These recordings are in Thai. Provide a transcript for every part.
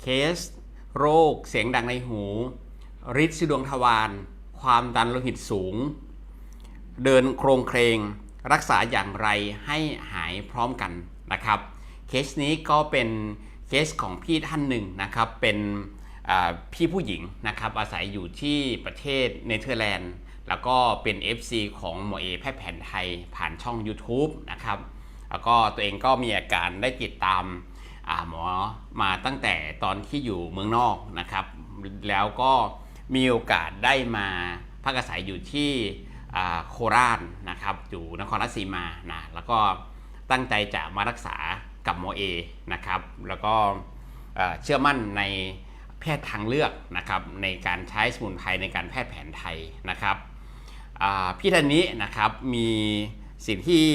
เคส โรค เสียงดังในหูฤทธิ์สีดวงทวารความดันโลหิตสูง เดินโครงเครง รักษาอย่างไรให้หายพร้อมกันนะครับ เคสนี้ก็เป็นเคสของพี่ท่านหนึ่งนะครับ เป็นพี่ผู้หญิงนะครับอาศัยอยู่ที่ประเทศเนเธอร์แลนด์ แล้วก็เป็น FC ของหมอเอแพทย์แผนไทยผ่านช่อง YouTube นะครับ แล้วก็ตัวเองก็มีอาการได้ติดตาม หมอมาตั้งแต่ตอนที่อยู่เมืองนอกนะครับ แล้วก็มีโอกาสได้มาพักอาศัยอยู่ที่โคราชนะครับ อยู่นครราชสีมานะแล้วก็ตั้งใจจะมารักษากับหมอเอนะครับ แล้วก็เชื่อมั่นในแพทย์ทางเลือกนะครับในการใช้สมุนไพรในการแพทย์แผนไทยนะครับพี่ท่านนี้นะครับมีสิ่งที่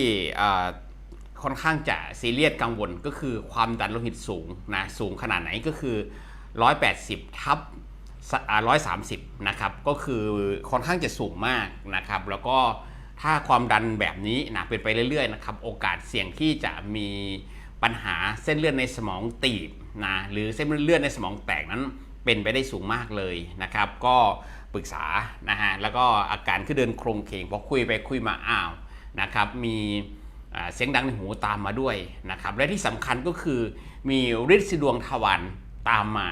ค่อนข้างจะซีเรียสกังวลก็คือความดันโลหิตสูงนะสูงขนาดไหนก็คือ 180 ทับอ่า130 นะครับ ก็คือค่อนข้างจะสูงมากนะครับ แล้วก็ถ้าความดันแบบนี้นะเป็นไปเรื่อยๆนะครับ โอกาสเสี่ยงที่จะมีปัญหาเส้นเลือดในสมองตีบนะหรือเส้นเลือดในสมองแตกนั้นเป็นไปได้สูงมากเลยนะครับ ก็ปรึกษานะฮะแล้วก็อาการคือเดินโครงเคงพอคุยไปคุยมาอ้าวนะครับ มี เสียงดังในหูตามมาด้วยนะครับ และที่สำคัญก็คือมีฤทธิ์สีดวงทวารตามมา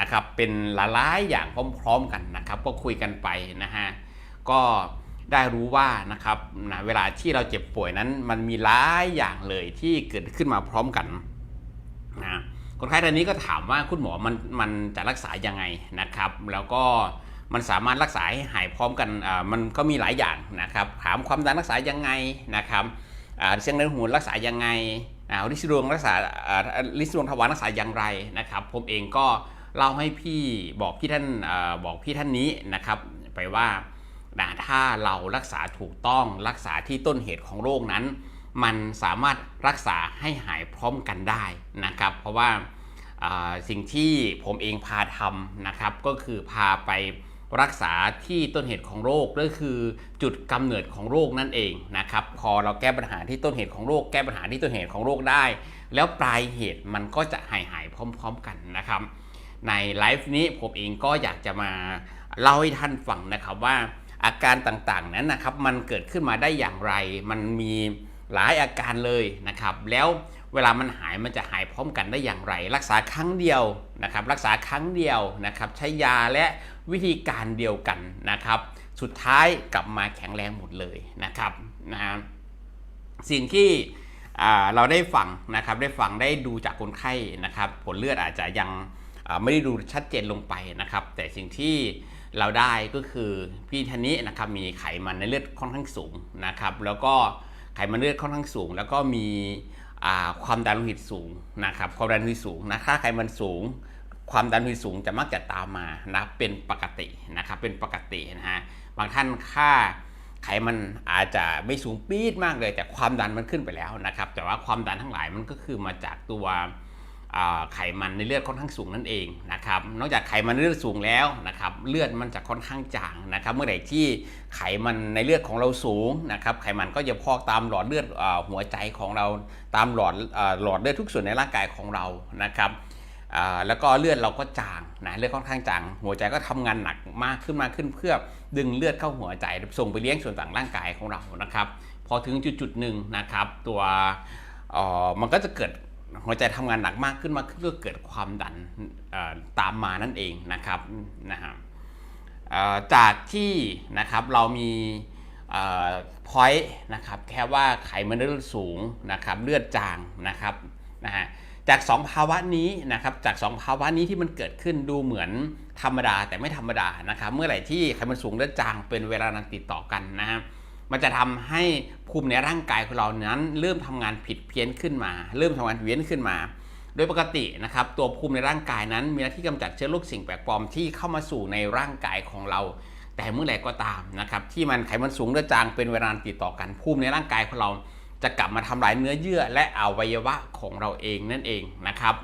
นะครับ เป็นหลายๆอย่างพร้อมๆกันนะครับ ก็คุยกันไปนะฮะก็ได้รู้ว่านะครับนะเวลาที่เราเจ็บป่วยนั้น มันมีหลายอย่างเลยที่เกิดขึ้นมาพร้อมกันนะคนไข้ท่านนี้ก็ถามว่าคุณหมอมันมันจะรักษายังไงนะครับ แล้วก็มันสามารถรักษาให้หายพร้อมกันอ่ามันก็มีหลายอย่างนะครับ ถามความดันรักษายังไงนะครับ เสียงในหูรักษายังไงอ่าลิซิดวงรักษาอาลิซิดวงทวารรักษาอย่างไรนะครับ ผมเองก็เล่าให้พี่บอกพี่ท่านอบอกพี่ท่านนี้นะครับไปว่าถ้าเรารักษาถูกต้องรักษาที่ต้นเหตุของโรคนั้น มันสามารถรักษาให้หายพร้อมกันได้นะครับ เพราะว่าสิ่งที่ผมเองพาทำนะครับ ก็คือพาไป รักษาที่ต้นเหตุของโรคก็คือจุดกำเนิดของโรคนั่นเองนะครับพอเราแก้ปัญหาที่ต้นเหตุของโรค แก้ปัญหาที่ต้นเหตุของโรคได้ แล้วปลายเหตุมันก็จะหายหายพร้อม ๆ กันนะครับ ในไลฟ์นี้ผมเองก็อยากจะมาเล่าให้ท่านฟังนะครับว่าอาการต่างๆนั้นนะครับมันเกิดขึ้นมาได้อย่างไร มันมี หลายอาการเลยนะครับ แล้วเวลามันหายมันจะหายพร้อมกันได้อย่างไร รักษาครั้งเดียวนะครับ รักษาครั้งเดียวนะครับ ใช้ยาและวิธีการเดียวกันนะครับ สุดท้ายกลับมาแข็งแรงหมดเลยนะครับนะสิ่งที่เราได้ฟังนะครับได้ฟังได้ดูจากคนไข้นะครับ ผลเลือดอาจจะยังไม่ได้ดูชัดเจนลงไปนะครับ แต่สิ่งที่เราได้ก็คือพี่ท่านนี้นะครับมีไขมันในเลือดค่อนข้างสูงนะครับ แล้วก็ ไขมันเลือดค่อนข้างสูง แล้วก็มีความดันโลหิตสูงนะครับความดันโลหิตสูงนะค่าไขมันสูง ความดันโลหิตสูงจะมักจะตามมานะเป็นปกตินะครับเป็นปกตินะฮะบางท่านค่าไขมันอาจจะไม่สูงปี๊ดมากเลย แต่ความดันมันขึ้นไปแล้วนะครับ แต่ว่าความดันทั้งหลายมันก็คือมาจากตัว ไขมันในเลือดค่อนข้างสูงนั่นเองนะครับนอกจากไขมันในเลือดสูงแล้วนะครับเลือดมันจะค่อนข้างจางนะครับ เมื่อไหร่ที่ไขมันในเลือดของเราสูงนะครับไขมันก็จะพอกตามหลอดเลือดหัวใจของเราตามหลอดหลอดเลือดทุกส่วนในร่างกายของเรานะครับแล้วก็เลือดเราก็จางนะเลือดค่อนข้างจาง หัวใจก็ทำงานหนักมากขึ้นมากขึ้นเพื่อดึงเลือดเข้าหัวใจส่งไปเลี้ยงส่วนต่างร่างกายของเรานะครับ พอถึงจุดจุดหนึ่งนะครับ ตัวมันก็จะเกิด หัวใจทำงานหนักมากขึ้นมากขึ้นก็เกิดความดันตามมานั่นเองนะครับนะฮะจากที่นะครับเรามีพอยต์นะครับแค่ว่าไขมันเลือดสูงนะครับเลือดจางนะครับนะฮะจาก 2 ภาวะนี้นะครับจาก 2 ภาวะนี้ที่มันเกิดขึ้นดูเหมือนธรรมดาแต่ไม่ธรรมดานะครับเมื่อไหร่ที่ไขมันสูงและจางเป็นเวลานานติดต่อกันนะฮะ มันจะทำให้ภูมิในร่างกายของเรานั้น เริ่มทำงานผิดเพี้ยนขึ้นมา เริ่มทำงานเพี้ยนขึ้นมา โดยปกตินะครับตัวภูมิในร่างกายนั้น มีหน้าที่กำจัดเชื้อโรคสิ่งแปลกปลอมที่เข้ามาสู่ในร่างกายของเรา แต่เมื่อไหร่ก็ตามนะครับที่มันไขมันสูงและจางเป็นเวลานติดต่อกันภูมิในร่างกายของเรา จะกลับมาทำลายเนื้อเยื่อและอวัยวะของเราเองนั่นเองนะครับ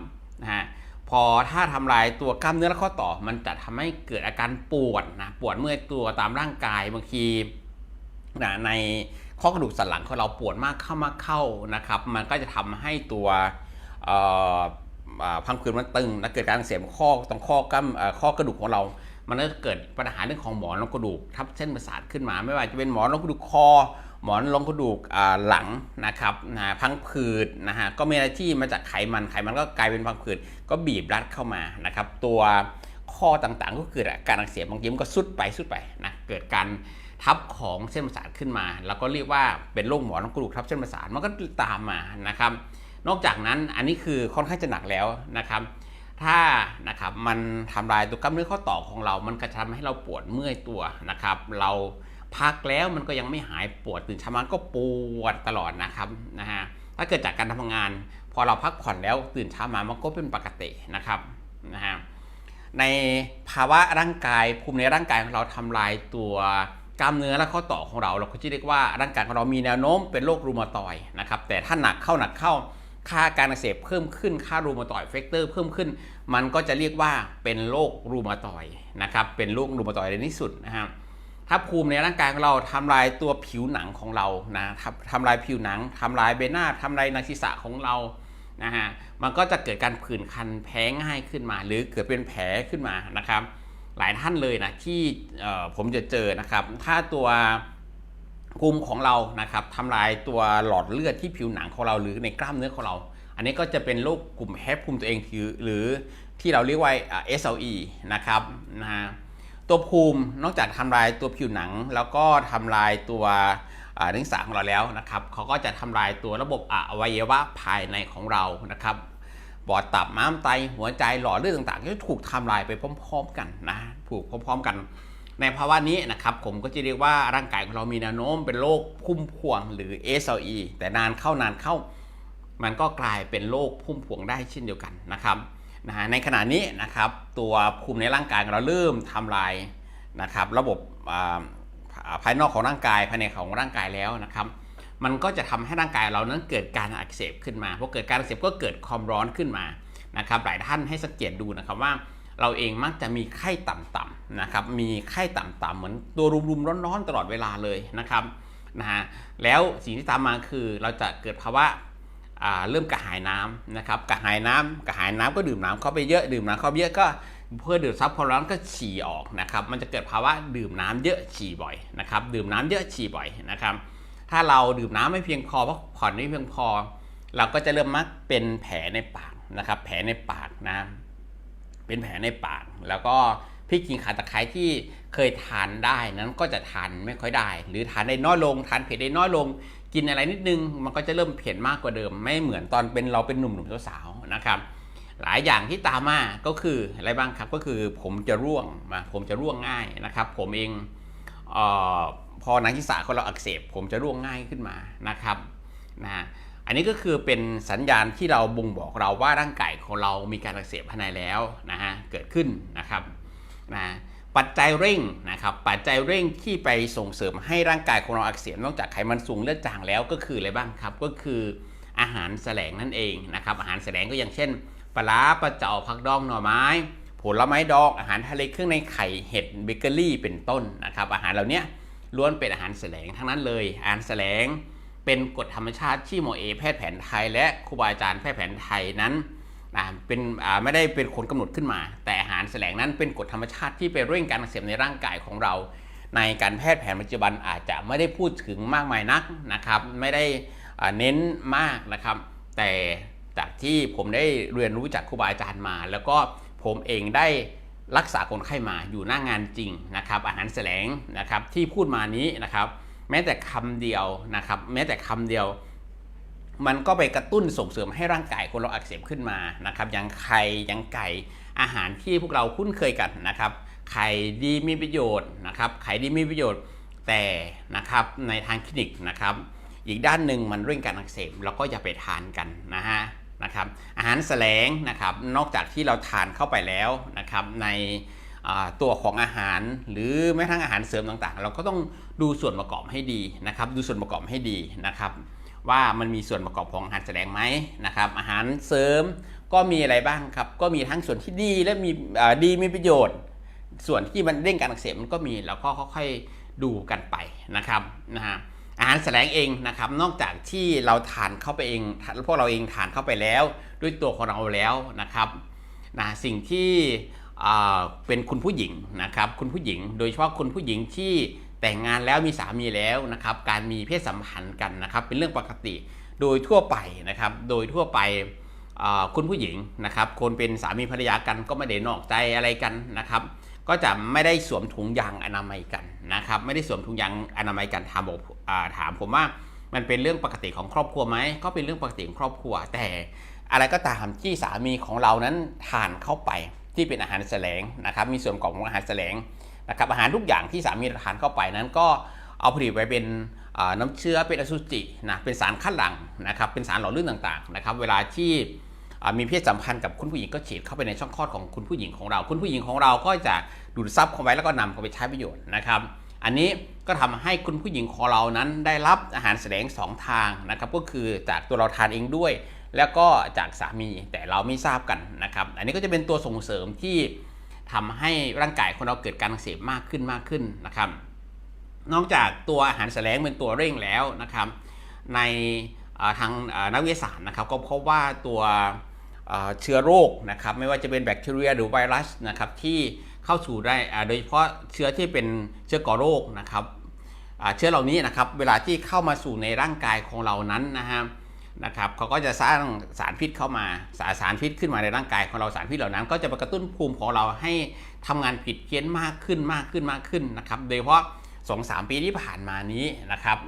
นะฮะพอถ้าทำลายตัวกล้ามเนื้อและข้อต่อ มันจะทำให้เกิดอาการปวดนะปวดเมื่อยตัวตามร่างกายบางที นะในข้อกระดูกสันหลังของเราปวดมากเข้ามากเข้านะครับ มันก็จะทำให้ตัวเอ่ออ่าพังผืดมันตึงและเกิดการอักเสียบข้อตรงข้อกล้ามข้อกระดูกของเรา มันก็เกิดปัญหาเรื่องของหมอนรองกระดูกทับเส้นประสาทขึ้นมา ไม่ว่าจะเป็นหมอนรองกระดูกคอ หมอนรองกระดูกหลังนะครับนะพังผืดนะฮะก็มีอะไรที่มาจากไขมันไขมันก็กลายเป็นพังผืดก็บีบรัดเข้ามานะครับ ตัวข้อต่างๆก็เกิดการอักเสบบางทีมันก็สุดไปสุดไปนะเกิดการ ทับของเส้นประสาทขึ้นมา แล้วก็เรียกว่าเป็นโรคหมอนรองกระดูกทับเส้นประสาทมันก็ตามมานะครับ นอกจากนั้นอันนี้คือค่อนข้างจะหนักแล้วนะครับ ถ้านะครับมันทำลายตัวกล้ามเนื้อข้อต่อของเรา มันก็จะทำให้เราปวดเมื่อยตัวนะครับ เราพักแล้วมันก็ยังไม่หายปวดตื่นเช้ามาก็ปวดตลอดนะครับนะฮะถ้าเกิดจากการทำงาน พอเราพักผ่อนแล้วตื่นเช้ามามันก็เป็นปกตินะครับนะฮะในภาวะร่างกายภูมิในร่างกายของเราทำลายตัว กล้ามเนื้อและข้อต่อของเราเราก็จะเรียกว่าร่างกายของเรามีแนวโน้มเป็นโรครูมาตอยนะครับแต่ถ้าหนักเข้าหนักเข้าค่าการอักเสบเพิ่มขึ้นค่ารูมาตอยเฟกเตอร์เพิ่มขึ้น มันก็จะเรียกว่าเป็นโรครูมาตอยนะครับเป็นโรครูมาตอยในที่สุดนะครับถ้าภูมิในร่างกายของเราทำลายตัวผิวหนังของเรานะทำทำลายผิวหนังทำลายใบหน้าทำลายนังศีรษะของเรานะฮะมันก็จะเกิดการผื่นคันแพ้ง่ายขึ้นมา หรือเกิดเป็นแผลขึ้นมานะครับ หลายท่านเลยนะที่ผมจะเจอนะครับถ้าตัวภูมิของเรานะครับทำลายตัวหลอดเลือดที่ผิวหนังของเราหรือในกล้ามเนื้อของเรา อันนี้ก็จะเป็นโรคกลุ่มแพ้ภูมิตัวเองหรือที่เราเรียกว่าอ่า SLE นะครับนะฮะตัวภูมินอกจากทำลายตัวผิวหนัง แล้วก็ทำลายตัวเนื้อสาของเราแล้วนะครับเขาก็จะทำลายตัวระบบอวัยวะภายในของเรานะครับ ปอดตับม้ามไตหัวใจหลอดเลือดต่างๆ ก็ถูกทำลายไปพร้อม ๆ กันนะถูกพร้อม ๆ กัน ในภาวะนี้นะครับผมก็จะเรียกว่าร่างกายของเรามีแนวโน้มเป็นโรคพุ่มพวงหรือ SLE แต่นานเข้านานเข้า มันก็กลายเป็นโรคพุ่มพวงได้เช่นเดียวกันนะครับนะในขณะนี้นะครับตัวภูมิในร่างกายเราเริ่มทำลายนะครับระบบภายนอกของร่างกายภายในของร่างกายแล้วนะครับ มันก็จะทำให้ร่างกายเรานั้นเกิดการอักเสบขึ้นมาพอเกิดการอักเสบก็เกิดความร้อนขึ้นมานะครับหลายท่านให้สังเกตดูนะครับว่าเราเองมักจะมีไข้ต่ำๆนะครับ มีไข้ต่ำๆเหมือนตัวรุมๆร้อนๆตลอดเวลาเลยนะครับนะฮะแล้วสิ่งที่ตามมาคือเราจะเกิดภาวะเริ่มกระหายน้ำนะครับกระหายน้ำกระหายน้ำก็ดื่มน้ำเข้าไปเยอะดื่มน้ำเข้าไปเยอะก็เพื่อดื่มซับความร้อนก็ฉี่ออกนะครับ มันจะเกิดภาวะดื่มน้ำเยอะฉี่บ่อยนะครับ ดื่มน้ำเยอะฉี่บ่อยนะครับ ถ้าเราดื่มน้ำไม่เพียงพอพักผ่อนไม่เพียงพอ เราก็จะเริ่มมักเป็นแผลในปากนะครับ แผลในปากนะเป็นแผลในปากแล้วก็พริกขิงขาตะไคร้ที่เคยทานได้นั้นก็จะทานไม่ค่อยได้ หรือทานได้น้อยลง ทานเผ็ดได้น้อยลง กินอะไรนิดนึง มันก็จะเริ่มเผ็ดมากกว่าเดิม ไม่เหมือนตอนเป็นเราเป็นหนุ่มๆสาวๆนะครับ หลายอย่างที่ตามมาก็คืออะไรบ้างครับก็คือผมจะร่วงมาผมจะร่วงง่ายนะครับ ผมเองเออ พอหนังศีรษะของเราอักเสบผมจะร่วงง่ายขึ้นมานะครับนะอันนี้ก็คือเป็นสัญญาณที่เราบ่งบอกเราว่าร่างกายของเรามีการอักเสบภายในแล้วนะฮะเกิดขึ้นนะครับนะปัจจัยเร่งนะครับปัจจัยเร่งที่ไปส่งเสริมให้ร่างกายของเราอักเสบนอกจากไขมันสูงเลือดจางแล้วก็คืออะไรบ้างครับก็คืออาหารแสลงนั่นเองนะครับอาหารแสลงก็อย่างเช่นปลาร้าปลาเจ่าผักดองหน่อไม้ ผลไม้ดองอาหารทะเลเครื่องในไข่เห็ดเบเกอรี่เป็นต้นนะครับอาหารเหล่านี้ ล้วนเป็นอาหารแสลงทั้งนั้นเลย อาหารแสลงเป็นกฎธรรมชาติที่หมอเอแพทย์แผนไทย และครูบาอาจารย์แพทย์แผนไทยนั้นเป็นไม่ได้เป็นคนกำหนดขึ้นมา แต่อาหารแสลงนั้นเป็นกฎธรรมชาติที่ไปเร่งการอักเสบในร่างกายของเรา ในการแพทย์แผนปัจจุบันอาจจะไม่ได้พูดถึงมากมายนักนะครับ ไม่ได้เน้นมากนะครับ แต่จากที่ผมได้เรียนรู้จากครูบาอาจารย์มา แล้วก็ผมเองได้ รักษาคนไข้มาอยู่หน้างานจริงนะครับ อาหารแสลงนะครับที่พูดมานี้นะครับ แม้แต่คำเดียวนะครับ แม้แต่คำเดียว มันก็ไปกระตุ้นส่งเสริมให้ร่างกายคนเราอักเสบขึ้นมานะครับอย่างไข่อย่างไก่อาหารที่พวกเราคุ้นเคยกันนะครับไข่ดีมีประโยชน์นะครับไข่ดีมีประโยชน์แต่นะครับในทางคลินิกนะครับ อีกด้านหนึ่งมันเร่งการอักเสบเราก็อย่าไปทานกันนะฮะ นะครับอาหารแสลงนะครับนอกจากที่เราทานเข้าไปแล้วนะครับในตัวของอาหารหรือแม้กระทั่งอาหารเสริมต่างๆ เราก็ต้องดูส่วนประกอบให้ดีนะครับ ดูส่วนประกอบให้ดีนะครับ ว่ามันมีส่วนประกอบของอาหารแสดงไหมนะครับ อาหารเสริมก็มีอะไรบ้างครับ ก็มีทั้งส่วนที่ดีและมีดีมีประโยชน์ ส่วนที่มันเร่งการอักเสบมันก็มีแล้วก็ค่อยๆดูกันไปนะครับนะฮะ อาหารแสลงเองนะครับ นอกจากที่เราทานเข้าไปเองพวกเราเองทานเข้าไปแล้ว ด้วยตัวของเราแล้วนะครับนะสิ่งที่เป็นคุณผู้หญิงนะครับ คุณผู้หญิง โดยเฉพาะคุณผู้หญิงที่แต่งงานแล้วมีสามีแล้วนะครับ การมีเพศสัมพันธ์กันนะครับ เป็นเรื่องปกติโดยทั่วไปนะครับ โดยทั่วไปคุณผู้หญิงนะครับ คนเป็นสามีภรรยากันก็ไม่ได้นอกใจอะไรกันนะครับ ก็จะไม่ได้สวมถุงยางอนามัยกันนะครับ ไม่ได้สวมถุงยางอนามัยกันถามบอกถามผมว่ามันเป็นเรื่องปกติของครอบครัวไหมก็เป็นเรื่องปกติของครอบครัว แต่อะไรก็ตามที่สามีของเรานั้นทานเข้าไปที่เป็นอาหารแสลงนะครับ มีส่วนประกอบของอาหารแสลงนะครับอาหารทุกอย่างที่สามีทานเข้าไปนั้นก็เอาผลิตไว้เป็นน้ำเชื้อเป็นอสุจินะเป็นสารคัดหลั่งนะครับเป็นสารหล่อลื่นต่างๆนะครับเวลาที่ มีเพศสัมพันธ์กับคุณผู้หญิงก็ฉีดเข้าไปในช่องคลอดของคุณผู้หญิงของเรา คุณผู้หญิงของเราก็จะดูดซับเข้าไว้แล้วก็นำเข้าไปใช้ประโยชน์นะครับ อันนี้ก็ทำให้คุณผู้หญิงของเรานั้นได้รับอาหารแสลงสองทางนะครับ ก็คือจากตัวเราทานเองด้วย แล้วก็จากสามีแต่เราไม่ทราบกันนะครับ อันนี้ก็จะเป็นตัวส่งเสริมที่ทำให้ร่างกายของเราเกิดการอักเสบมากขึ้นมากขึ้นนะครับ นอกจากตัวอาหารแสลงเป็นตัวเร่งแล้วนะครับ ในทางนักวิทยาศาสตร์นะครับ ก็พบว่าตัว เชื้อโรคนะครับไม่ว่าจะเป็นแบคทีเรียหรือไวรัสนะครับที่เข้าสู่ได้โดยเฉพาะเชื้อที่เป็นเชื้อก่อโรคนะครับเชื้อเหล่านี้นะครับเวลาที่เข้ามาสู่ในร่างกายของเรานั้นนะฮะนะครับเขาก็จะสร้างสารพิษเข้ามาสารสารพิษขึ้นมาในร่างกายของเราสารพิษเหล่านั้น ก็จะไปกระตุ้นภูมิของเราให้ทำงานผิดเพี้ยนมากขึ้นมากขึ้นมากขึ้นนะครับโดยเฉพาะ2-3 ปีที่ผ่านมานี้นะครับ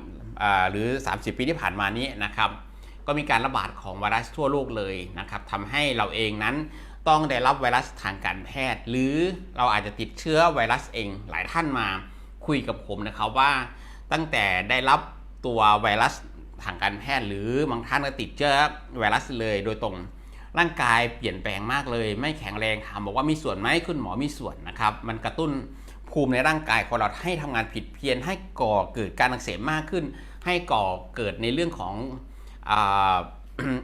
หรือ 30 ปีที่ผ่านมานี้นะครับ ก็มีการระบาดของไวรัสทั่วโลกเลยนะครับทำให้เราเองนั้นต้องได้รับไวรัสทางการแพทย์ หรือเราอาจจะติดเชื้อไวรัสเองหลายท่านมาคุยกับผมนะครับว่า ตั้งแต่ได้รับตัวไวรัสทางการแพทย์ หรือบางท่านก็ติดเชื้อไวรัสเลยโดยตรงร่างกายเปลี่ยนแปลงมากเลย ไม่แข็งแรงถามบอกว่ามีส่วนไหมคุณหมอมีส่วนนะครับ มันกระตุ้นภูมิในร่างกายของเราให้ทำงานผิดเพี้ยนให้ก่อเกิดการอักเสบมากขึ้น ให้ก่อเกิดในเรื่องของ อ่า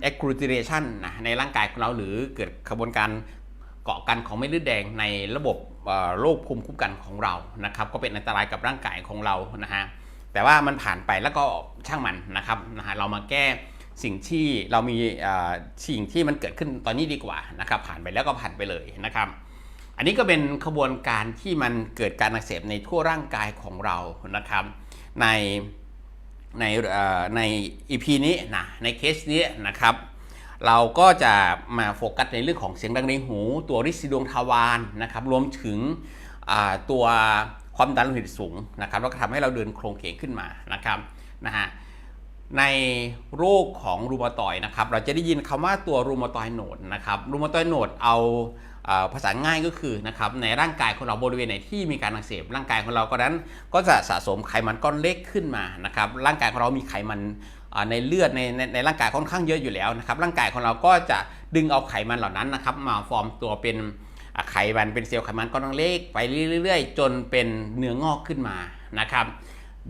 accrutation นะในร่างกายของเราหรือเกิดกระบวนการเกาะกันของเม็ดเลือดแดงในระบบโรคภูมิคุ้มกันของเรานะครับ ก็เป็นอันตรายกับร่างกายของเรานะฮะแต่ว่ามันผ่านไปแล้วก็ช่างมันนะครับนะฮะเรามาแก้สิ่งที่เรามีสิ่งที่มันเกิดขึ้นตอนนี้ดีกว่านะครับผ่านไปแล้วก็ผ่านไปเลยนะครับ อันนี้ก็เป็นขบวนการที่มันเกิดการอักเสบในทั่วร่างกายของเรานะครับ ใน ในเอ่อใน EP นี้นะในเคสนี้นะครับ เราก็จะมาโฟกัสในเรื่องของเสียงดังในหู ตัวริดสีดวงทวารนะครับ รวมถึงตัวความดันโลหิตสูงนะครับแล้วก็ทำให้เราเดินโครงเคงขึ้นมานะครับนะฮะในโรคของรูมาตอยนะครับ เราจะได้ยินคำว่าตัวรูมาตอยโนดนะครับรูมาตอยโนดเอา ภาษาง่ายก็คือนะครับในร่างกายของเราบริเวณไหนที่มีการอักเสบร่างกายของเราก็นั้นก็จะสะสมไขมันก้อนเล็กขึ้นมานะครับร่างกายของเรามีไขมันในเลือดในในในร่างกายค่อนข้างเยอะอยู่แล้วนะครับร่างกายของเราก็จะดึงเอาไขมันเหล่านั้นนะครับมาฟอร์มตัวเป็นไขมันเป็นเซลล์ไขมันก้อนเล็กไปเรื่อยๆ จนเป็นเนื้องอกขึ้นมานะครับ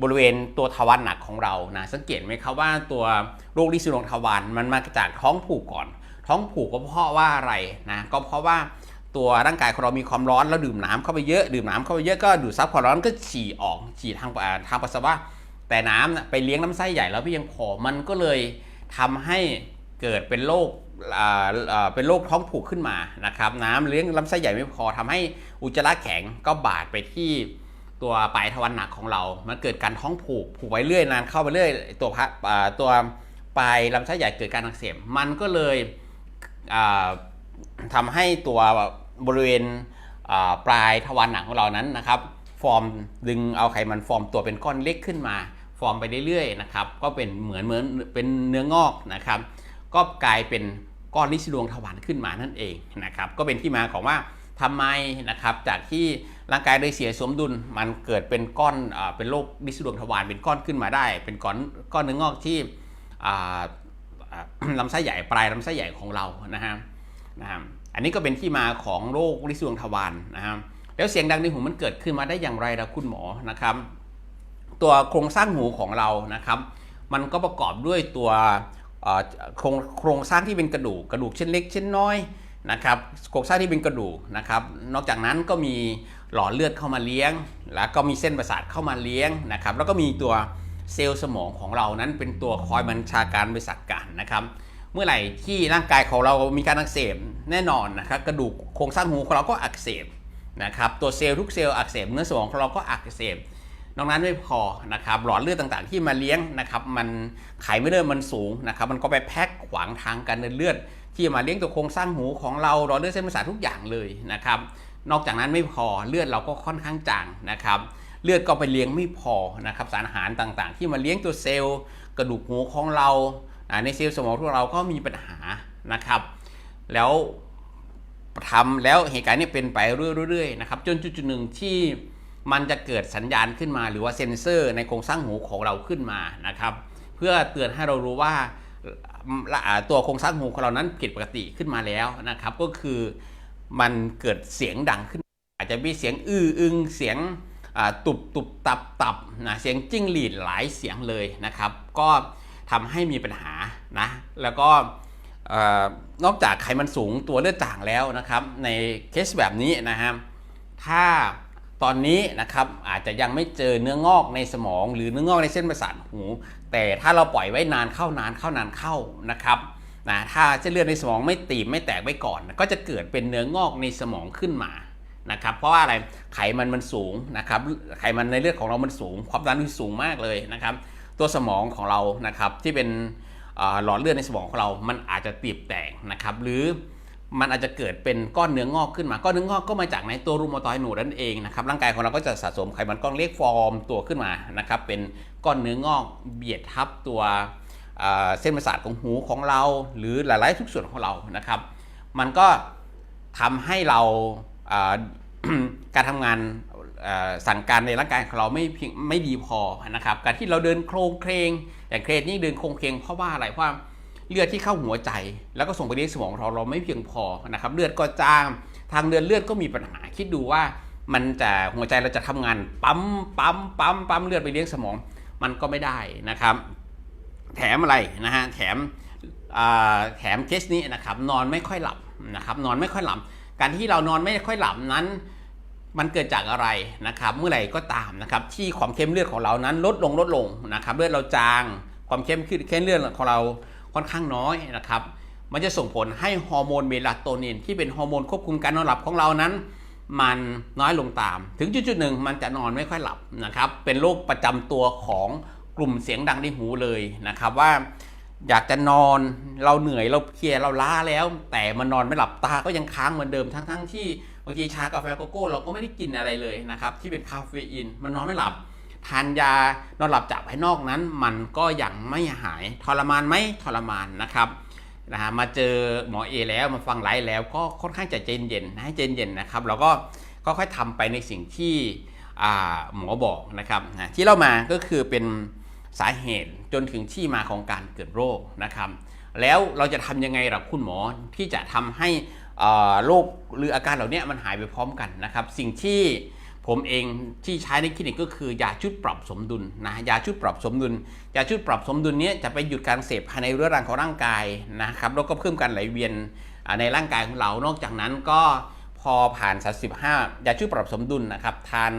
บริเวณตัวทวารหนักของเรานะสังเกตไหมครับว่าตัวโรคลิซิโดงทวารมันมาจากท้องผูกก่อน ท้องผูกก็เพราะว่าอะไรนะก็เพราะว่าตัวร่างกายของเรามีความร้อนแล้วดื่มน้ำเข้าไปเยอะดื่มน้ำเข้าไปเยอะก็ดูดซับความร้อนก็ฉี่ออกฉี่ทางทางปัสสาวะแต่น้ำไปเลี้ยงลำไส้ใหญ่แล้วไม่ยังพอมันก็เลยทำให้เกิดเป็นโรคเป็นโรคท้องผูกขึ้นมานะครับน้ำเลี้ยงลำไส้ใหญ่ไม่พอทำให้อุจจาระแข็งก็บาดไปที่ตัวปลายทวารหนักของเรา มันเกิดการท้องผูกผูกไว้เรื่อยนานเข้าไปเรื่อยตัวพะตัวปลายลำไส้ใหญ่เกิดการอักเสบมันก็เลย ทำให้ตัวบริเวณปลายทวารหนักของเรานั้นนะครับฟอร์มดึงเอาไขมันฟอร์มตัวเป็นก้อนเล็กขึ้นมา ฟอร์มไปเรื่อยๆนะครับก็เป็นเหมือนเหมือนเป็นเนื้องอกนะครับ ก็กลายเป็นก้อนลิซิดวงทวารขึ้นมานั่นเองนะครับ ก็เป็นที่มาของว่าทำไมนะครับจากที่ร่างกายได้เสียสมดุลมันเกิดเป็นก้อนอเป็นโรคลิซิดวงทวารเป็นก้อนขึ้นมาได้ เป็นก้อนก้อนเนื้องอกที่ ลำไส้ใหญ่ปลายลำไส้ใหญ่ของเรานะฮะนะครับอันนี้ก็เป็นที่มาของโรคลิซิวงทวารนะครับแล้วเสียงดังในหูมันเกิดขึ้นมาได้อย่างไรล่ะคุณหมอนะครับ ตัวโครงสร้างหูของเรานะครับ มันก็ประกอบด้วยตัวโครงโครงสร้างที่เป็นกระดูกกระดูกเช่นเล็กเช่นน้อยนะครับโครงสร้างที่เป็นกระดูกนะครับ นอกจากนั้นก็มีหลอดเลือดเข้ามาเลี้ยง แล้วก็มีเส้นประสาทเข้ามาเลี้ยงนะครับ แล้วก็มีตัว เซลล์สมองของเรานั้นเป็นตัวคอยบัญชาการบริษัทการนะครับ เมื่อไหร่ที่ร่างกายของเรามีการอักเสบแน่นอนนะครับกระดูกโครงสร้างหูของเราก็อักเสบนะครับตัวเซลล์ทุกเซลล์อักเสบเนื้อสมองของเราก็อักเสบนอกนั้นไม่พอนะครับหลอดเลือดต่างๆ ที่มาเลี้ยงนะครับมันไขไม่เลือดมันสูงนะครับมันก็ไปแพ็คขวางทางการเดินเลือด ที่มาเลี้ยงตัวโครงสร้างหูของเราหลอดเลือดเส้นประสาททุกอย่างเลยนะครับนอกจากนั้นไม่พอเลือดเราก็ค่อนข้างจางนะครับ เลือดก็ไปเลี้ยงไม่พอนะครับสารอาหารต่างๆ ที่มาเลี้ยงตัวเซลล์กระดูกหูของเราในเซลล์สมองของเราก็มีปัญหานะครับ แล้วทำแล้วเหตุการณ์นี้เป็นไปเรื่อยๆนะครับจนจุดหนึ่งที่มันจะเกิดสัญญาณขึ้นมา หรือว่าเซ็นเซอร์ในโครงสร้างหูของเราขึ้นมานะครับ เพื่อเตือนให้เรารู้ว่าตัวโครงสร้างหูของเรานั้นผิดปกติขึ้นมาแล้วนะครับ ก็คือมันเกิดเสียงดังขึ้น อาจจะมีเสียงอื้ออึงเสียง ตุบตุบตับตับนะเสียงจิ้งหรีดหลายเสียงเลยนะครับ ก็ทำให้มีปัญหานะแล้วก็นอกจากไขมันสูงตัวเลือดต่างแล้วนะครับ ในเคสแบบนี้นะครับถ้าตอนนี้นะครับอาจจะยังไม่เจอเนื้องอกในสมอง หรือเนื้องอกในเส้นประสาทหู แต่ถ้าเราปล่อยไว้นานเข้านานเข้านานเข้านะครับนะถ้าเส้นเลือดในสมองไม่ตีบไม่แตกไว้ก่อน ก็จะเกิดเป็นเนื้องอกในสมองขึ้นมา นะครับเพราะว่าอะไรไขมันมันสูงนะครับไขมันในเลือดของเรามันสูง ความดันมันสูงมากเลยนะครับ ตัวสมองของเรานะครับที่เป็นหลอดเลือดในสมองของเรา มันอาจจะตีบแตกนะครับ หรือมันอาจจะเกิดเป็นก้อนเนื้องอกขึ้นมา ก้อนเนื้องอกก็มาจากในตัวรูมาตอยหนูนั่นเองนะครับ ร่างกายของเราก็จะสะสมไขมันก้อนเล็กฟอร์มตัวขึ้นมานะครับ เป็นก้อนเนื้องอกเบียดทับตัวเส้นประสาทของหูของเรา หรือหลาย ๆ ทุกส่วนของเรานะครับ มันก็ทำให้เรา การทำงานสั่งการในร่างกายของเราไม่เพียงไม่ดีพอนะครับ การที่เราเดินโครงเครงอย่างเครนนี่เดินโครงเครงเพราะว่าอะไรเพราะเลือดที่เข้าหัวใจ แล้วก็ส่งไปเลี้ยงสมองเราเราไม่เพียงพอนะครับเลือดก็จางทางเดินเลือดก็มีปัญหาคิดดูว่ามันจะหัวใจเราจะทำงานปั๊มปั๊มปั๊มปั๊มเลือดไปเลี้ยงสมองมันก็ไม่ได้นะครับ แถมอะไรนะฮะแถมแถมเคสนี้นะครับนอนไม่ค่อยหลับนะครับนอนไม่ค่อยหลับ การที่เรานอนไม่ค่อยหลับนั้น มันเกิดจากอะไรนะครับ เมื่อไหร่ก็ตามนะครับ ที่ความเข้มเลือดของเรานั้นลดลงลดลงนะครับ เลือดเราจาง ความเข้มขึ้นเข้มเลือดของเราค่อนข้างน้อยนะครับ มันจะส่งผลให้ฮอร์โมนเมลาโทนินที่เป็นฮอร์โมนควบคุมการนอนหลับของเรานั้น มันน้อยลงตาม ถึงจุดๆหนึ่งมันจะนอนไม่ค่อยหลับนะครับ เป็นโรคประจำตัวของกลุ่มเสียงดังในหูเลยนะครับว่า อยากจะนอนเราเหนื่อยเราเพลียเราล้าแล้ว แต่มันนอนไม่หลับตาก็ยังค้างเหมือนเดิมทั้งๆที่บางทีชากาแฟโกโก้เราก็ไม่ได้กินอะไรเลยนะครับที่เป็นคาเฟอีนมันนอนไม่หลับทานยานอนหลับจากภายนอกนั้น มันก็ยังไม่หายทรมานไหมทรมานนะครับนะฮะมาเจอหมอเอแล้วมาฟังไลฟ์แล้วก็ค่อนข้างจะใจเย็นๆให้ใจเย็นนะครับเราก็ค่อยๆทำไปในสิ่งที่หมอบอกนะครับนะที่เรามาก็คือเป็น สาเหตุจนถึงที่มาของการเกิดโรคนะครับ แล้วเราจะทำยังไงล่ะคุณหมอที่จะทำให้โรคหรืออาการเหล่านี้มันหายไปพร้อมกันนะครับ สิ่งที่ผมเองที่ใช้ในคลินิกก็คือยาชุดปรับสมดุลนะยาชุดปรับสมดุลยาชุดปรับสมดุลนี้จะไปหยุดการเสพภายในเรื้อรังของร่างกายนะครับแล้วก็เพิ่มการไหลเวียนในร่างกายของเรา นอกจากนั้นก็พอผ่าน 35 ยาชุดปรับสมดุลนะครับทาน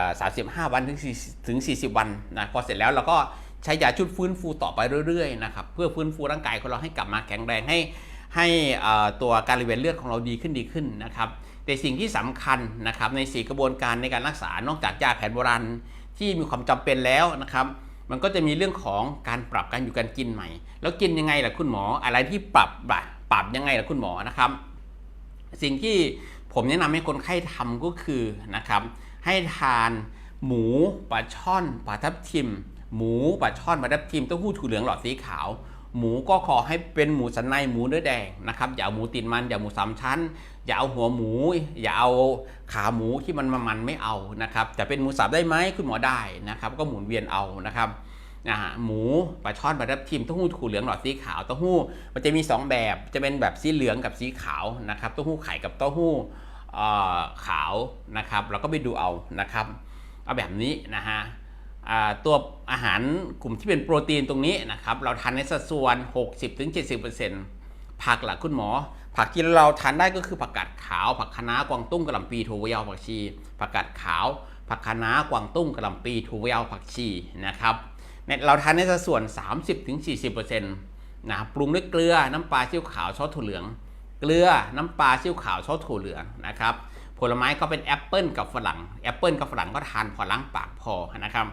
35 วันถึง40ถึง 40 วันนะพอเสร็จแล้วเราก็ใช้ยาชุดฟื้นฟูต่อไปเรื่อยๆนะครับเพื่อฟื้นฟูร่างกายของเราให้กลับมาแข็งแรงให้ให้ตัวการไหลเวียนเลือดของเราดีขึ้นดีขึ้นนะครับแต่สิ่งที่สำคัญนะครับในสีกระบวนการในการรักษานอกจากยาแผนโบราณที่มีความจำเป็นแล้วนะครับ มันก็จะมีเรื่องของการปรับการอยู่การกินใหม่ แล้วกินยังไงล่ะคุณหมอ อะไรที่ปรับล่ะปรับยังไงล่ะคุณหมอนะครับ สิ่งที่ผมแนะนำให้คนไข้ทำก็คือนะครับ ให้ทานหมูปลาช่อนปลาทับทิม หมูปลาช่อนปลาทับทิมเต้าหู้ถั่วเหลืองหลอดสีขาว หมูก็ขอให้เป็นหมูสันในหมูเนื้อแดงนะครับอย่าเอาหมูติดมันอย่าหมูสามชั้น อย่าเอาหัวหมู อย่าเอาขาหมูที่มันมันไม่เอานะครับจะเป็นหมูสับได้ไหมคุณหมอได้นะครับ ก็หมุนเวียนเอานะครับนะฮะหมูปลาช่อนปลาทับทิมเต้าหู้ถั่วเหลืองหลอดสีขาวเต้าหู้มันจะมี 2 แบบจะเป็นแบบสีเหลืองกับสีขาวนะครับเต้าหู้ไข่กับเต้าหู้ ขาวนะครับเราก็ไปดูเอานะครับ เอาแบบนี้นะฮะตัวอาหารกลุ่มที่เป็นโปรตีนตรงนี้นะครับ เราทานในสัดส่วน 60-70%ผักหลักคุณหมอ ผักที่เราทานได้ก็คือผักกาดขาว ผักคะน้ากวางตุ้งกระหล่ำปีถั่วเยาวผักชี ผักกาดขาว ผักคะน้ากวางตุ้งกระหล่ำปีถั่วเยาวผักชีนะครับเนี่ยเราทานในสัดส่วน 30-40%นะปรุงด้วยเกลือน้ำปลาซีอิ๊วขาวซอสถั่วเหลือง เกลือน้ำปลาซีอิ๊วขาวซอสถั่วเหลืองนะครับผลไม้ก็เป็นแอปเปิลกับฝรั่งแอปเปิลกับฝรั่งก็ทานพอล้างปากพอนะครับ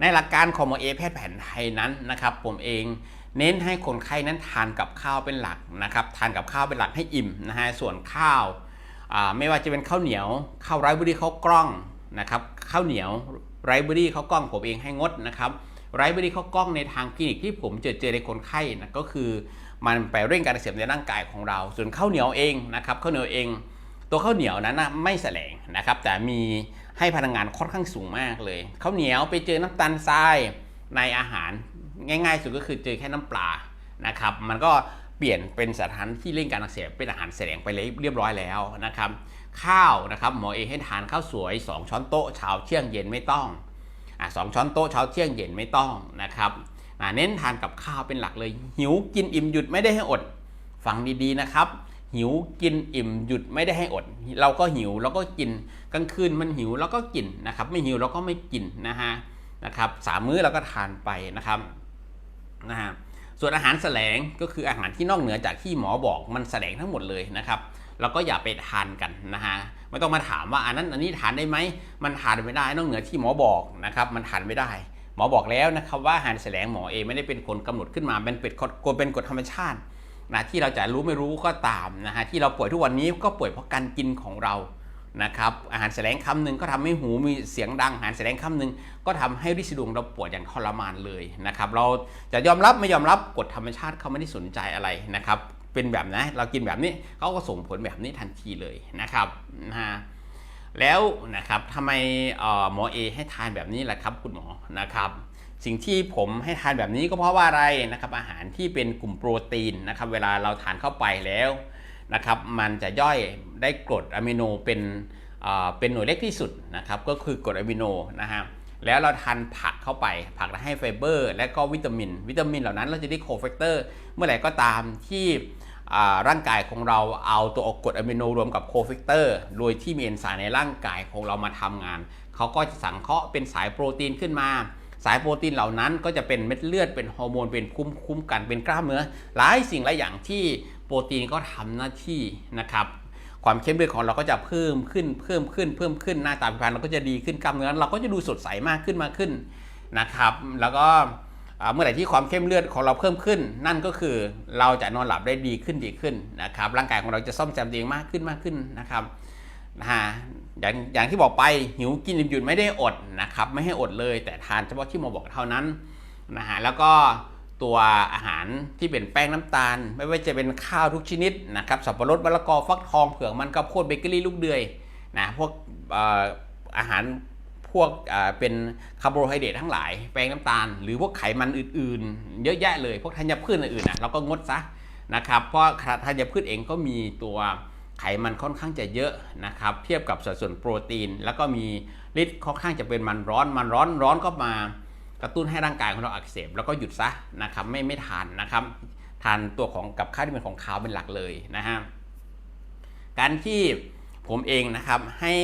ในหลักการของหมอเอแพทย์แผนไทยนั้นนะครับผมเองเน้นให้คนไข้นั้นทานกับข้าวเป็นหลักนะครับทานกับข้าวเป็นหลักให้อิ่มนะฮะส่วนข้าวาไม่ว่าจะเป็นข้าวเหนียวข้าวไรซ์เบอรี่ข้าวกล้องนะครับข้าวเหนียวไรซ์เบอรี่ข้าวกล้องผมเองให้งดนะครับไรซ์เบอรี่ข้าวกล้องในทางคลินิกที่ผมเจอเจอในคนไข้นะก็คือ มันไปเร่งการอักเสบในร่างกายของเรา ส่วนข้าวเหนียวเองนะครับข้าวเหนียวเอง ตัวข้าวเหนียวนั้นนะไม่แสลงนะครับ แต่มีให้พลังงานค่อนข้างสูงมากเลยข้าวเหนียวไปเจอน้ำตาลทรายในอาหาร ง่าย ๆ สุดก็คือเจอแค่น้ำปลานะครับ มันก็เปลี่ยนเป็นสถานที่เร่งการอักเสบเป็นอาหารแสลงไปเลยเรียบร้อยแล้วนะครับ ข้าวนะครับหมอเอให้ทานข้าวสวย 2 ช้อนโต๊ะเช้าเที่ยงเย็นไม่ต้องอะสองช้อนโต๊ะเช้าเที่ยงเย็นไม่ต้องนะครับ เน้นทานกับข้าวเป็นหลักเลย หิวกินอิ่มหยุดไม่ได้ให้อด ฟังดีๆนะครับ หิวกินอิ่มหยุดไม่ได้ให้อด เราก็หิวเราก็กินกลางคืนมันหิวเราก็กินนะครับ ไม่หิวเราก็ไม่กินนะฮะนะครับสามมื้อเราก็ทานไปนะครับนะฮะส่วนอาหารแสลงก็คืออาหารที่นอกเหนือจากที่หมอบอกมันแสลงทั้งหมดเลยนะครับเราก็อย่าไปทานกันนะฮะไม่ต้องมาถามว่าอันนั้นอันนี้ทานได้ไหมมันทานไม่ได้นอกเหนือที่หมอบอกนะครับ มันทานไม่ได้ หมอบอกแล้วนะครับว่าอาหารแสลงหมอเองไม่ได้เป็นคนกำหนดขึ้นมาเป็นเป็นกฎเป็นกฎธรรมชาตินะที่เราจะรู้ไม่รู้ก็ตามนะฮะที่เราป่วยทุกวันนี้ก็ป่วยเพราะการกินของเรานะครับอาหารแสลงคำหนึ่งก็ทำให้หูมีเสียงดังอาหารแสลงคำหนึ่งก็ทำให้ริดดวงเราปวดอย่างทรมานเลยนะครับเราจะยอมรับไม่ยอมรับกฎธรรมชาติเขาไม่ได้สนใจอะไรนะครับเป็นแบบนะเรากินแบบนี้เขาก็ส่งผลแบบนี้ทันทีเลยนะครับนะฮะ แล้วนะครับทำไมหมอเอให้ทานแบบนี้แหละครับคุณหมอนะครับ สิ่งที่ผมให้ทานแบบนี้ก็เพราะว่าอะไรนะครับ อาหารที่เป็นกลุ่มโปรตีนนะครับ เวลาเราทานเข้าไปแล้วนะครับ มันจะย่อยได้กรดอะมิโนเป็นเอ่อเป็นหน่วยเล็กที่สุดนะครับ ก็คือกรดอะมิโนนะฮะแล้วเราทานผักเข้าไป ผักจะให้ไฟเบอร์ และก็วิตามิน วิตามินเหล่านั้นเราจะได้โคแฟกเตอร์เมื่อไหร่ก็ตามที่ ร่างกายของเราเอาตัวกรดอะมิโนรวมกับโคแฟกเตอร์โดยที่มีเอนไซม์ในร่างกายของเรามาทำงาน เขาก็จะสังเคราะห์เป็นสายโปรตีนขึ้นมา สายโปรตีนเหล่านั้นก็จะเป็นเม็ดเลือดเป็นฮอร์โมนเป็นคุ้มคุ้มกันเป็นกล้ามเนื้อหลายสิ่งหลายอย่างที่โปรตีนก็ทำหน้าที่นะครับความเข้มเลือดของเราก็จะเพิ่มขึ้นเพิ่มขึ้นเพิ่มขึ้นหน้าตาผิวพรรณเราก็จะดีขึ้นกล้ามเนื้อเราก็จะดูสดใสมากขึ้นมากขึ้นนะครับ แล้วก็ เมื่อไหร่ที่ความเข้มเลือดของเราเพิ่มขึ้น นั่นก็คือเราจะนอนหลับได้ดีขึ้นดีขึ้นนะครับร่างกายของเราจะซ่อมแซมตัวเองมากขึ้นมากขึ้นนะครับนะฮะอย่างอย่างที่บอกไปหิวกินหยุดไม่ได้อดนะครับไม่ให้อดเลย แต่ทานเฉพาะที่หมอบอกเท่านั้นนะฮะแล้วก็ตัวอาหารที่เป็นแป้งน้ำตาล ไม่ว่าจะเป็นข้าวทุกชนิดนะครับสับปะรดมะละกอฟักทองเผือกมันข้าวโพดเบเกอรี่ลูกเดือยนะพวกอออาหาร พวกเป็นคาร์โบไฮเดรตทั้งหลาย แป้งน้ำตาล หรือพวกไขมันอื่นๆ เยอะแยะเลย พวกธัญพืชอื่นๆนะเราก็งดซะนะครับ เพราะธัญพืชเองก็มีตัวไขมันค่อนข้างจะเยอะนะครับ เทียบกับสัดส่วนโปรตีน แล้วก็มีฤทธิ์ค่อนข้างจะเป็นมันร้อน มันร้อนร้อนก็มากระตุ้นให้ร่างกายของเราอักเสบ แล้วก็หยุดซะนะครับไม่ไม่ทานนะครับทานตัวของกับข้าวที่เป็นของขาวเป็นหลักเลยนะฮะการที่ผมเองนะครับให้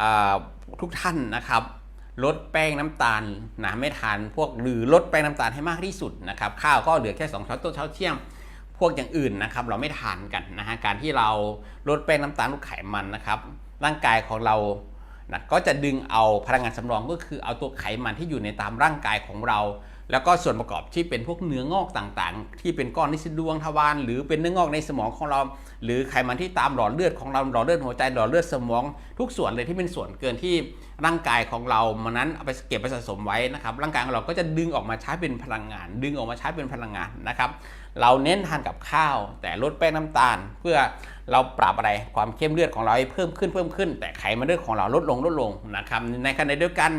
อ่า ทุกท่านนะครับลดแป้งน้ำตาลนะไม่ทานพวกหรือลดแป้งน้ำตาลให้มากที่สุดนะครับข้าวก็เหลือแค่2ช้อนโต๊ะเช้าเที่ยงพวกอย่างอื่นนะครับเราไม่ทานกันนะฮะการที่เราลดแป้งน้ำตาลลดไขมันนะครับ ร่างกายของเรานะก็จะดึงเอาพลังงานสำรองก็คือเอาตัวไขมันที่อยู่ในตามร่างกายของเรา แล้วก็ส่วนประกอบที่เป็นพวกเนื้องอกต่างๆ ที่เป็นก้อนในสดวงทวารหรือเป็นเนื้องอกในสมองของเรา หรือไขมันที่ตามหลอดเลือดของเราหลอดเลือดหัวใจหลอดเลือดสมอง ทุกส่วนเลยที่เป็นส่วนเกินที่ร่างกายของเรามันนั้นเอาไปเก็บไปสะสมไว้นะครับร่างกายของเราก็จะดึงออกมาใช้เป็นพลังงาน ดึงออกมาใช้เป็นพลังงานนะครับเราเน้นทานกับข้าว แต่ลดแป้งน้ำตาล เพื่อเราปรับอะไรความเข้มเลือดของเราให้เพิ่มขึ้นเพิ่มขึ้น แต่ไขมันเลือดของเราลดลงลดลงนะครับในขณะเดียวกัน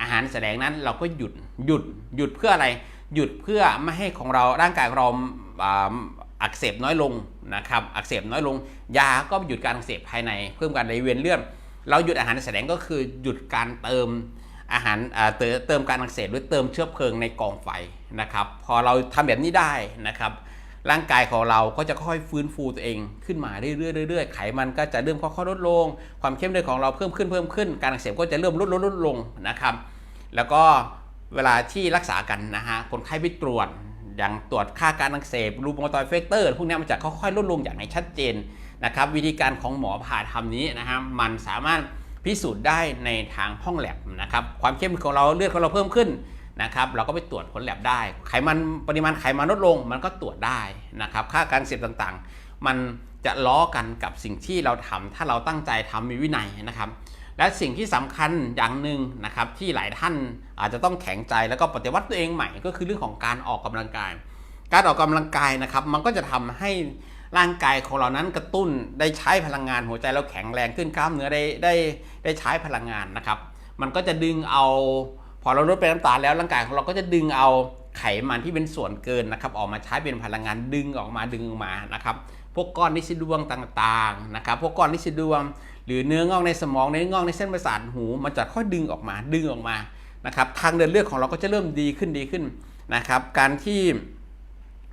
อาหารแสดงนั้นเราก็หยุดหยุดหยุดเพื่ออะไร หยุดเพื่อไม่ให้ของเราร่างกายของเราอักเสบน้อยลงนะครับอักเสบน้อยลง ยาก็หยุดการอักเสบภายใน เพิ่มการไหลเวียนเลือดเราหยุดอาหารแสดงก็คือหยุดการเติมอาหารเติมเติมการอักเสบหรือเติมเชื้อเพลิงในกองไฟนะครับ พอเราทำแบบนี้ได้นะครับ ร่างกายของเราก็จะค่อยฟื้นฟูตัวเองขึ้นมาเรื่อยๆเรื่อยๆไขมันก็จะเริ่มค่อยๆลดลง ความเข้มเลือดของเราเพิ่มขึ้นเพิ่มขึ้น การอักเสบก็จะเริ่มลดลดลดลงนะครับ แล้วก็เวลาที่รักษากันนะฮะคนไข้ไปตรวจอย่างตรวจค่าการอักเสบรูปมอตอยเฟกเตอร์พวกนี้มันจะค่อยๆลดลงอย่างในชัดเจนนะครับวิธีการของหมอผ่าทำนี้นะฮะมันสามารถพิสูจน์ได้ในทางห้องแลบนะครับความเข้มของเราเลือดของเราเพิ่มขึ้น นะครับเราก็ไปตรวจผลแลบได้ ไขมันปริมาณไขมันลดลงมันก็ตรวจได้นะครับ ค่าการเสพต่างๆ มันจะล้อกันกับสิ่งที่เราทำถ้าเราตั้งใจทำมีวินัยนะครับ และสิ่งที่สำคัญอย่างหนึ่งนะครับที่หลายท่านอาจจะต้องแข็งใจแล้วก็ปฏิวัติตัวเองใหม่ก็คือเรื่องของการออกกำลังกาย การออกกำลังกายนะครับ มันก็จะทำให้ร่างกายของเรานั้นกระตุ้นได้ใช้พลังงานหัวใจเราแข็งแรงขึ้นกล้ามเนื้อได้ได้ได้ใช้พลังงานนะครับ มันก็จะดึงเอา อเราลดเป็นน้ำตาลแล้วร่างกายของเราก็จะดึงเอาไขมันที่เป็นส่วนเกินนะครับออกมาใช้เป็นพลังงานดึงออกมาดึงออกมานะครับพวกก้อนลิซิดวงต่างๆนะครับพวกก้อนลิซิดวง หรือเนื้องอกในสมองเนื้องอกในเส้นประสาทหู มันจะค่อยดึงออกมาดึงออกมานะครับทางเดินเลือดของเราก็จะเริ่มดีขึ้นดีขึ้นนะครับการที่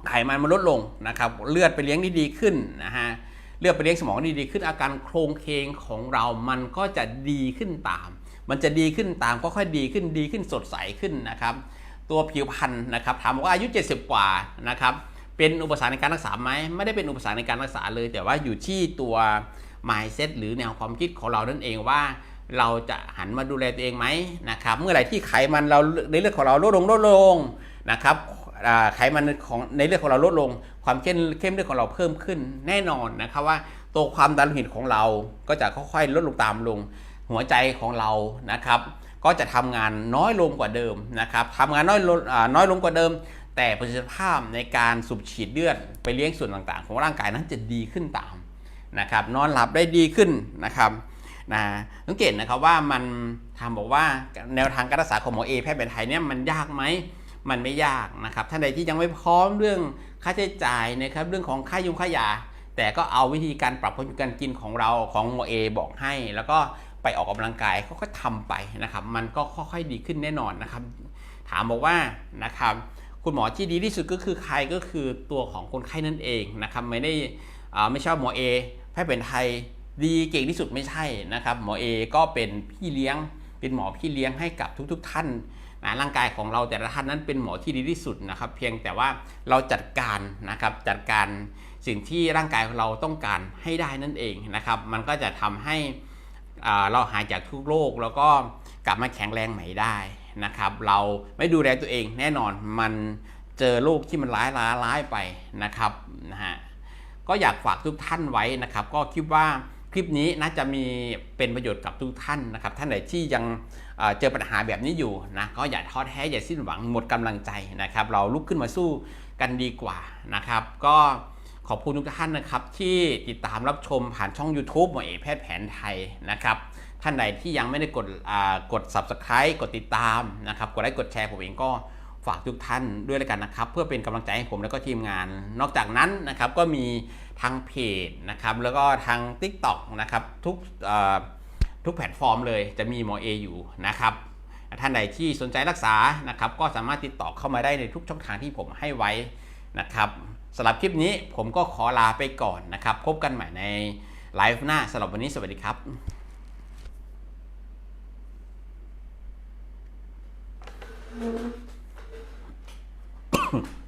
ไขมันมันลดลงนะครับเลือดไปเลี้ยงได้ดีขึ้นนะฮะเลือดไปเลี้ยงสมองด้ดีขึ้นอาการโครงเคงของเรามันก็จะดีขึ้นตาม มันจะดีขึ้นตามค่อยๆดีขึ้นดีขึ้นสดใสขึ้นนะครับตัวผิวพรรณนะครับถามว่าอายุ 70 กว่านะครับเป็นอุปสรรคในการรักษาไหมไม่ได้เป็นอุปสรรคในการรักษาเลย แต่ว่าอยู่ที่ตัว mindset หรือแนวความคิดของเรานั่นเองว่า เราจะหันมาดูแลตัวเองไหมนะครับเมื่อไหร่ที่ไขมันเราในเลือดของเราลดลงลดลงนะครับไขมันของในเลือดของเราลดลง ความเข้มเข้มเลือดของเราเพิ่มขึ้นแน่นอนนะครับว่าตัวความดันโลหิตของเราก็จะค่อยๆลดลงตามลง หัวใจของเรานะครับ ก็จะทำงานน้อยลงกว่าเดิมนะครับทำงานน้อยลงน้อยลงกว่าเดิม แต่ประสิทธิภาพในการสูบฉีดเลือดไปเลี้ยงส่วนต่างๆ ของร่างกายนั้นจะดีขึ้นตามนะครับนอนหลับได้ดีขึ้นนะครับนะสังเกตนะครับว่ามันทำบอกว่าแนวทางการรักษาของหมอเอแพทย์แผนไทยเนี่ยมันยากไหมมันไม่ยากนะครับท่านใดที่ยังไม่พร้อมเรื่องค่าใช้จ่ายนะครับเรื่องของค่ายุงค่ายา แต่ก็เอาวิธีการปรับพฤติกรรมการกินของเราของหมอเอบอกให้ แล้วก็ ไปออกกำลังกายเขาก็ทำไปนะครับ มันก็ค่อยๆดีขึ้นแน่นอนนะครับ ถามบอกว่านะครับคุณหมอที่ดีที่สุดก็คือใครก็คือตัวของคนไข้นั่นเองนะครับไม่ได้ไม่ใช่ว่าหมอเอแพทย์แผนไทยดีเก่งที่สุดไม่ใช่นะครับ หมอเอก็เป็นพี่เลี้ยง เป็นหมอพี่เลี้ยงให้กับทุก ๆ ท่านนะร่างกายของเราแต่ละท่านนั้นเป็นหมอที่ดีที่สุดนะครับ เพียงแต่ว่าเราจัดการนะครับจัดการสิ่งที่ร่างกายของเราต้องการให้ได้นั่นเองนะครับ มันก็จะทำให้ เราหายจากทุกโรคแล้วก็กลับมาแข็งแรงใหม่ได้นะครับ เราไม่ดูแลตัวเองแน่นอนมันเจอโรคที่มันร้ายร้ายร้ายไปนะครับนะฮะก็อยากฝากทุกท่านไว้นะครับ ก็คิดว่าคลิปนี้น่าจะมีเป็นประโยชน์กับทุกท่านนะครับ ท่านไหนที่ยังเอ่อเจอปัญหาแบบนี้อยู่นะก็อย่าท้อแท้อย่าสิ้นหวังหมดกำลังใจนะครับ เราลุกขึ้นมาสู้กันดีกว่านะครับ ก็ ขอบคุณทุกท่านนะครับ ที่ติดตามรับชมผ่านช่อง YouTube หมอเอกแพทย์แผนไทยนะครับ ท่านใดที่ยังไม่ได้กดกด Subscribe กดติดตามนะครับ กดไลค์กดแชร์ผมเองก็ฝากทุกท่านด้วยแล้วกันนะครับ เพื่อเป็นกำลังใจให้ผมแล้วก็ทีมงาน นอกจากนั้นนะครับก็มีทางเพจนะครับแล้วก็ทาง TikTok นะครับทุกทุกแพลตฟอร์มเลยจะมีหมอเออยู่นะครับท่านใดที่สนใจรักษานะครับก็สามารถติดต่อเข้ามาได้ในทุกช่องทางที่ผมให้ไว้นะครับ สำหรับคลิปนี้ผมก็ขอลาไปก่อนนะครับ พบกันใหม่ในไลฟ์หน้าสำหรับวันนี้สวัสดีครับ Mm-hmm.